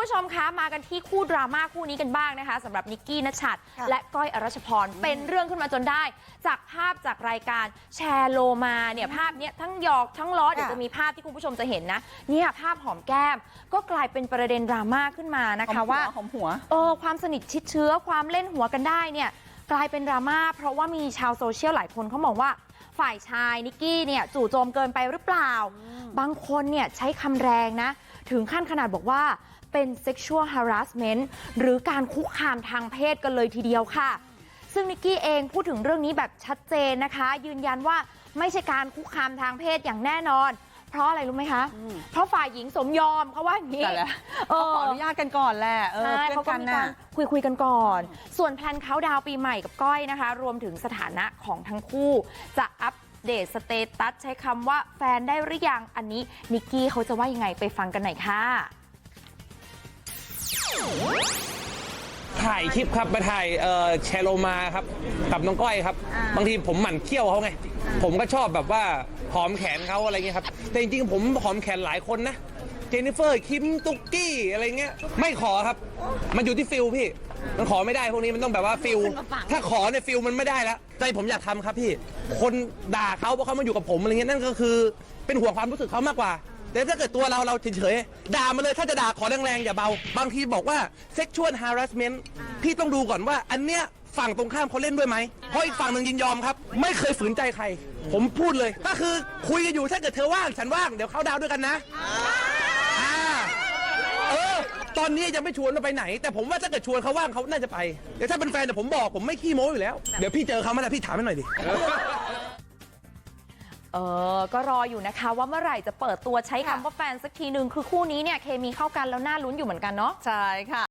ผู้ชมคะมากันที่คู่ดราม่าคู่นี้กันบ้างนะคะสำหรับนิกกี้นัชชัดค่ะและก้อยอรัชพรเป็นเรื่องขึ้นมาจนได้ จากภาพจากรายการแชร์โลมาเนี่ยภาพเนี้ยทั้งหยอกทั้งล้อเดี๋ยวจะมีภาพที่คุณผู้ชมจะเห็นนะเนี่ยภาพหอมแก้ม ก็กลายเป็นประเด็นดราม่าขึ้นมานะคะว่าหอมหัวเออความสนิทชิดเชื้อความเล่นหัวกันได้เนี่ย กลายเป็นดราม่าเพราะว่ามีชาวโซเชียลหลายคนเขามองว่าฝ่ายชายนิกกี้เนี่ยจู่โจมเกินไปหรือเปล่า บางคนเนี่ยใช้คำแรงนะ ถึงขั้นขนาดบอกว่าเป็น sexual harassment หรือการคุกคามทางเพศกันเลยทีเดียวค่ะ ซึ่งนิกกี้เองพูดถึงเรื่องนี้แบบชัดเจนนะคะ ยืนยันว่าไม่ใช่การคุกคามทางเพศอย่างแน่นอน เพราะอะไรรู้ไหมคะอืมเพราะฝ่ายหญิงสมยอมเขาว่าอย่างนี้แต่ละเอขออนุญาตกันก่อนแหละเออใช่เพื่เขาอนก็กันมีน่ะการคุยคุยกันก่อน ส่วนแพลนเขาน์ดาวน์ปีใหม่กับก้อยนะคะ รวมถึงสถานะของทั้งคู่จะอัปเดตสเตตัสใช้คำว่าแฟนได้หรือยังอันนี้นิกกี้เขาจะว่ายังไงไปฟังกันหน่อยค่ะ ถ่ายคลิปครับมาถ่ายเอ่อแชร์โลมาครับกับน้องก้อยครับ บางทีผมหมั่นเคี้ยวเขาไง ผมก็ชอบแบบว่าหอมแขนเขาอะไรเงี้ยครับ แต่จริงๆ ผมหอมแขนหลายคนนะ เจนนิเฟอร์ คิม ตุกกี้ อะไรเงี้ย ไม่ขอครับ มันอยู่ที่ฟิลพี่ มันขอไม่ได้พวกนี้มันต้องแบบว่าฟิล ถ้าขอเนี่ยฟิลมันไม่ได้แล้วใจผมอยากทำครับพี่ คนด่าเขาเพราะเขามาอยู่กับผมอะไรเงี้ยนั่นก็คือเป็นห่วงความรู้สึกเขามากกว่า แต่ถ้าเกิดตัวเราเราเฉยๆด่ามาเลยถ้าจะด่าขอแรงๆอย่าเบา บางทีบอกว่า sexual harassment พี่ต้องดูก่อนว่าอันเนี้ยฝั่งตรงข้ามเขาเล่นด้วยไหม เพราะอีกฝั่งหนึ่งยินยอมครับ ไม่เคยฝืนใจใคร ผมพูดเลย ก็คือคุยกันอยู่ถ้าเกิดเธอว่างฉันว่างเดี๋ยวเข้าดาวด้วยกันนะอ่าเออ ตอนนี้ยังไม่ชวนเราไปไหน แต่ผมว่าถ้าเกิดชวนเขาว่างเขาน่าจะไป เดี๋ยวถ้าเป็นแฟนแต่ผมบอกผมไม่ขี้โม้อยู่แล้ว เดี๋ยวพี่เจอเขาเมื่อไหร่พี่ถามให้หน่อยดิ เออก็รออยู่นะคะว่าเมื่อไหร่จะเปิดตัวใช้คำว่าแฟนสักทีหนึ่งคือคู่นี้เนี่ยเคมีเข้ากันแล้วน่าลุ้นอยู่เหมือนกันเนาะใช่ค่ะ